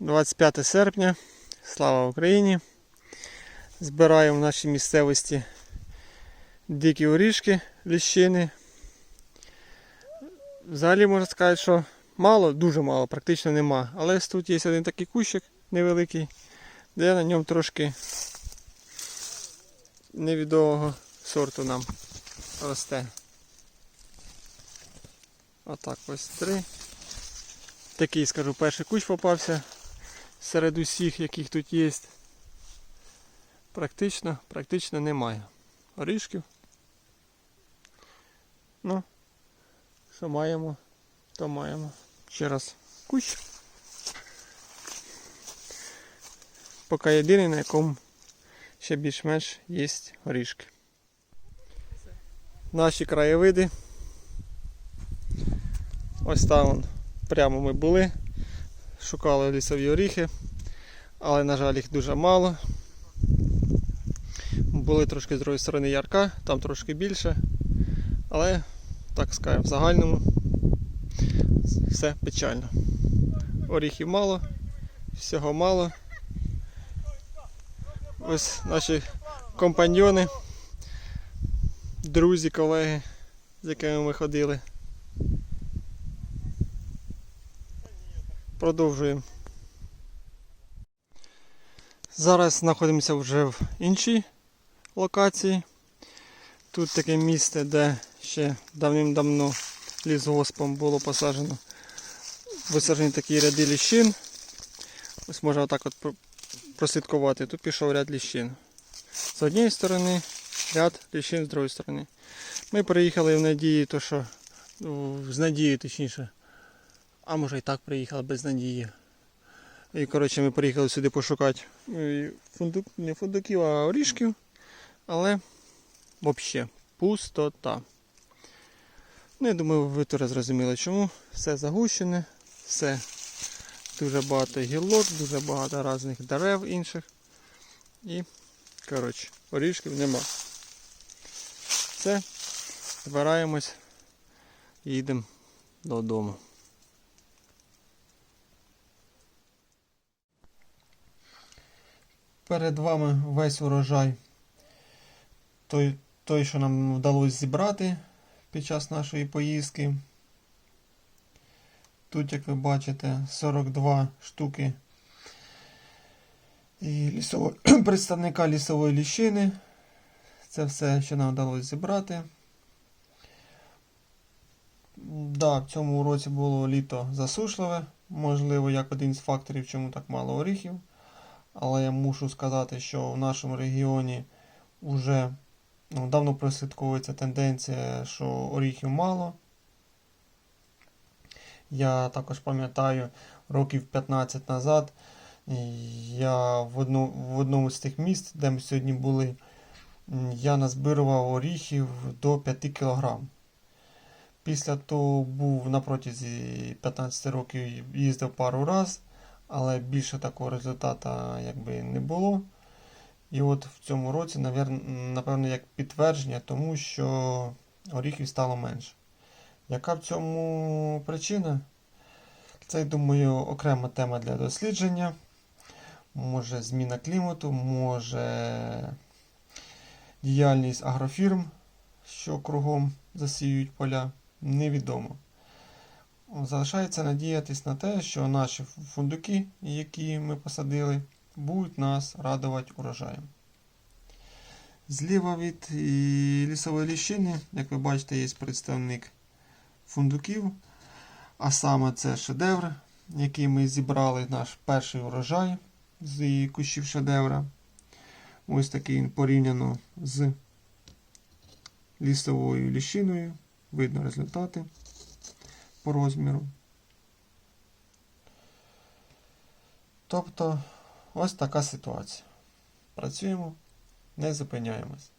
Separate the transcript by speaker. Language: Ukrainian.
Speaker 1: 25 серпня. Слава Україні! Збираємо в нашій місцевості дикі орішки, ліщини. Взагалі можна сказати, що мало, дуже мало, практично нема. Але тут є один такий кущик невеликий, де на ньому трошки невідомого сорту нам росте. Отак ось три. Такий, скажу, перший кущ попався серед усіх, яких тут є. Практично, практично немає. Орішків. Ну, що маємо, то маємо. Ще раз кущ. Поки єдиний, на якому ще більш-менш є горішки. Наші краєвиди. Ось там прямо ми були. Шукали лісові оріхи, але, на жаль, їх дуже мало. Були трошки з другої сторони ярка, там трошки більше. Але, так скажемо, в загальному все печально. Оріхів мало, всього мало. Ось наші компаньйони, друзі, колеги, з якими ми ходили. Продовжуємо. Зараз знаходимося вже в іншій локації. Тут таке місце, де ще давним-давно лісгоспом було посаджено. Висаджені такі ряди ліщин. Ось можна отак от прослідкувати. Тут пішов ряд ліщин. З однієї сторони, ряд ліщин з другої сторони. Ми приїхали в надії, то що, з надією точніше. А може і так приїхали без надії. І коротше ми приїхали сюди пошукати е, фундук, не фундуків, а орішків. Але взагалі пустота. Ну, я думаю, ви теж зрозуміли чому. Все загущене, все дуже багато гілок, дуже багато різних дерев інших. І, коротше, орішків нема. Все, збираємось, їдемо додому. Перед вами весь урожай. Той, той, що нам вдалося зібрати під час нашої поїздки. Тут, як ви бачите, 42 штуки і лісово... представника лісової ліщини. Це все, що нам вдалося зібрати. Да, в цьому році було літо засушливе. Можливо, як один з факторів, чому так мало оріхів. Але я мушу сказати, що в нашому регіоні вже ну, давно прослідковується тенденція, що оріхів мало. Я також пам'ятаю, років 15 назад я в, одну, в одному з тих міст, де ми сьогодні були, я назбирував оріхів до 5 кг. Після того був на протязі 15 років їздив пару разів, але більше такого результату якби не було. І от в цьому році, напевно, як підтвердження, тому що оріхів стало менше. Яка в цьому причина? Це, я думаю, окрема тема для дослідження. Може зміна клімату, може діяльність агрофірм, що кругом засіюють поля, невідомо. Залишається надіятись на те, що наші фундуки, які ми посадили, будуть нас радувати урожаєм. Зліва від лісової ліщини, як ви бачите, є представник фундуків. А саме це шедевр, який ми зібрали наш перший урожай з кущів шедевра. Ось такий він порівняно з лісовою ліщиною. Видно результати по розміру. Тобто ось така ситуація. Працюємо, не зупиняємось.